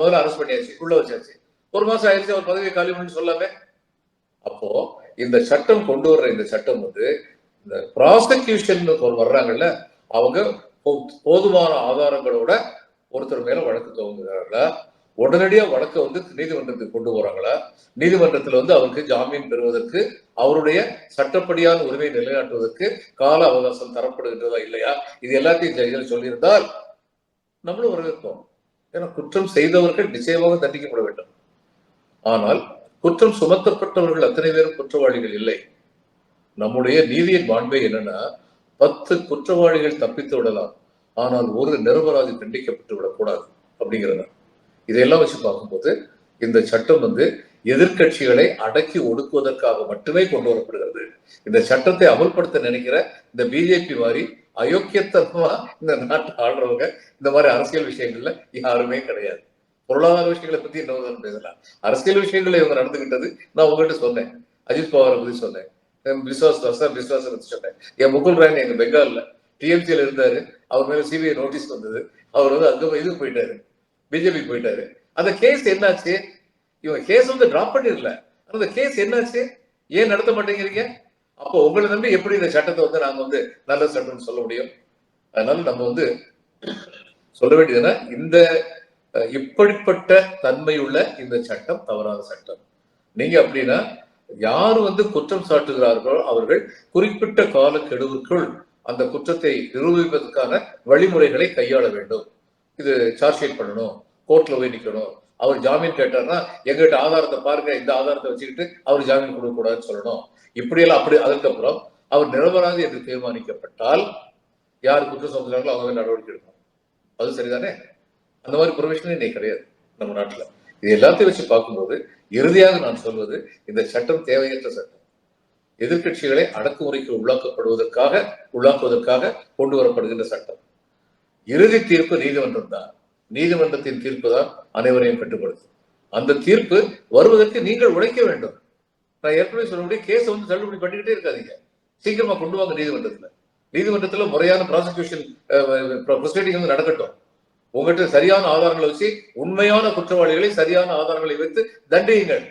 முதல்ல அரெஸ்ட் பண்ணியாச்சு உள்ள வச்சாச்சு. ஒரு மாசம் ஆயிடுச்சு அவர் பதவியை காலி பண்ணி சொல்லாமே. அப்போ இந்த சட்டம் கொண்டு வர்ற இந்த சட்டம் வந்து இந்த ப்ராசிக்யூஷன் வர்றாங்கல்ல அவங்க போ- போதுமான ஆதாரங்களோட ஒருத்தர் மேல வழக்கு துவங்குகிறார்களா உடனடியா வழக்கை வந்து நீதிமன்றத்துக்கு கொண்டு போறாங்களா? நீதிமன்றத்துல வந்து அவருக்கு ஜாமீன் பெறுவதற்கு அவருடைய சட்டப்படியான உரிமையை நிலைநாட்டுவதற்கு கால அவகாசம் தரப்படுகின்றதா இல்லையா? இது எல்லாத்தையும் ஜெயிலில் சொல்லியிருந்தால் நம்மளும் வரவேற்போம். ஏன்னா குற்றம் செய்தவர்கள் நிச்சயமாக தண்டிக்கப்பட வேண்டும். ஆனால் குற்றம் சுமத்தப்பட்டவர்கள் அத்தனை பேரும் குற்றவாளிகள் இல்லை. நம்முடைய நீதியின் மாண்பே என்னன்னா பத்து குற்றவாளிகள் தப்பித்து விடலாம். ஆனால் ஒரு நிரபராதி தண்டிக்கப்பட்டு விடக்கூடாது அப்படிங்கிறத. இதையெல்லாம் வச்சு பார்க்கும்போது இந்த சட்டம் வந்து எதிர்க்கட்சிகளை அடக்கி ஒடுக்குவதற்காக மட்டுமே கொண்டு வரப்படுகிறது. இந்த சட்டத்தை அமல்படுத்த நினைக்கிற இந்த பிஜேபி மாதிரி அயோக்கியத்தனமா இந்த நாட்டை ஆடுறவங்க இந்த மாதிரி அரசியல் விஷயங்கள்ல யாருமே கிடையாது. பொருளாதார விஷயங்களை பத்தி இன்னொரு பேசலாம் அரசியல் விஷயங்களை இவங்க நடந்துகிட்டது நான் உங்ககிட்ட சொன்னேன். அஜித் பவாரை பத்தி சொன்னேன். பிஸ்வாஸ் சார் விஸ்வாசம் பத்தி சொன்னேன். என் முகுல் ராயன் எங்க பெங்கால்ல டிஎம்சியில இருந்தாரு. அவர் மேல சிபிஐ நோட்டீஸ் வந்தது. அவர் வந்து அங்க இது போயிட்டாரு? பிஜேபி போயிட்டாரு. அந்த கேஸ் என்னாச்சு? இவங்க கேஸ் வந்து டிராப் பண்ணிடல. அந்த கேஸ் என்னாச்சு? ஏன் நடத்த மாட்டேங்கிறீங்க? அப்போ உங்களை நம்பி எப்படி இந்த சட்டத்தை வந்து நாங்க வந்து நல்ல சட்டம்னு சொல்ல முடியும்? அதனால நம்ம வந்து சொல்ல வேண்டியதுன்னா இந்த இப்படிப்பட்ட தன்மையுள்ள இந்த சட்டம் தவறான சட்டம். நீங்க அப்படின்னா யார் வந்து குற்றம் சாட்டுகிறார்களோ அவர்கள் குறிப்பிட்ட காலக்கெடுவுக்குள் அந்த குற்றத்தை நிரூபிப்பதற்கான வழிமுறைகளை கையாள வேண்டும். இது சார்ஜ் ஷீட் பண்ணணும் கோர்ட்ல போய் நிக்கணும். அவர் ஜாமீன் கேட்டார்னா எங்கிட்ட ஆதாரத்தை பாருங்க இந்த ஆதாரத்தை வச்சுக்கிட்டு அவர் ஜாமீன் கொடுக்கக்கூடாதுன்னு சொல்லணும். இப்படியெல்லாம் அப்படி அதுக்கப்புறம் அவர் நிரபராதி என்று தீர்மானிக்கப்பட்டால் யார் குற்றம் சுமத்துறாங்களோ அவங்க நடவடிக்கை எடுக்கணும். அது சரிதானே? அந்த மாதிரி ப்ரொவிஷனே இன்னைக்கு கிடையாது நம்ம நாட்டில். இது எல்லாத்தையும் வச்சு பார்க்கும்போது இறுதியாக நான் சொல்வது இந்த சட்டம் தேவையற்ற சட்டம். எதிர்க்கட்சிகளை அடக்குமுறைக்கு உள்ளாக்கப்படுவதற்காக உள்ளாக்குவதற்காக கொண்டு வரப்படுகின்ற சட்டம். இறுதி தீர்ப்பு நீதிமன்றம் தான். நீதிமன்றத்தின் தீர்ப்பு தான் அனைவரையும் கட்டுப்படுத்தும். அந்த தீர்ப்பு வருவதற்கு நீங்கள் உழைக்க வேண்டும். நான் ஏற்கனவே சொல்லபடி கேஸ் வந்து தள்ளுபடி பண்ணிக்கிட்டே இருக்காதீங்க. சீக்கிரமா கொண்டு வாங்க நீதிமன்றத்துல. நீதிமன்றத்துல முறையான ப்ராசிக்யூஷன் ப்ரொசீடிங் வந்து நடக்கட்டும். உங்ககிட்ட சரியான ஆதாரங்களை வச்சு உண்மையான குற்றவாளிகளை சரியான ஆதாரங்களை வைத்து தண்டியுங்கள்.